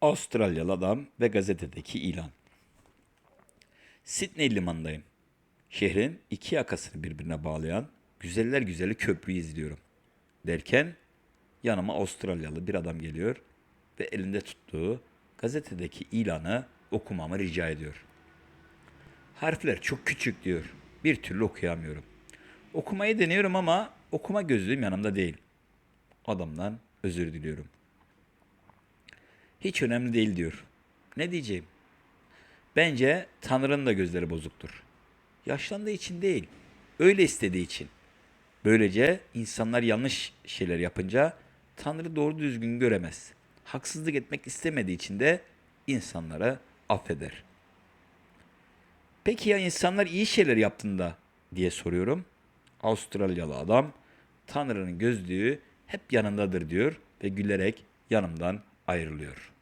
Avustralyalı adam ve gazetedeki ilan. Sydney limanındayım. Şehrin iki yakasını birbirine bağlayan güzeller güzeli köprüyü izliyorum. Derken yanıma Avustralyalı bir adam geliyor ve elinde tuttuğu gazetedeki ilanı okumamı rica ediyor. Harfler çok küçük diyor. Bir türlü okuyamıyorum. Okumayı deniyorum ama okuma gözlüğüm yanımda değil. Adamdan özür diliyorum. Hiç önemli değil diyor. Ne diyeceğim? Bence Tanrı'nın da gözleri bozuktur. Yaşlandığı için değil, öyle istediği için. Böylece insanlar yanlış şeyler yapınca Tanrı doğru düzgün göremez. Haksızlık etmek istemediği için de insanları affeder. Peki ya insanlar iyi şeyler yaptığında diye soruyorum. Avustralyalı adam Tanrı'nın gözlüğü hep yanındadır diyor ve gülerek yanımdan ayrılıyor.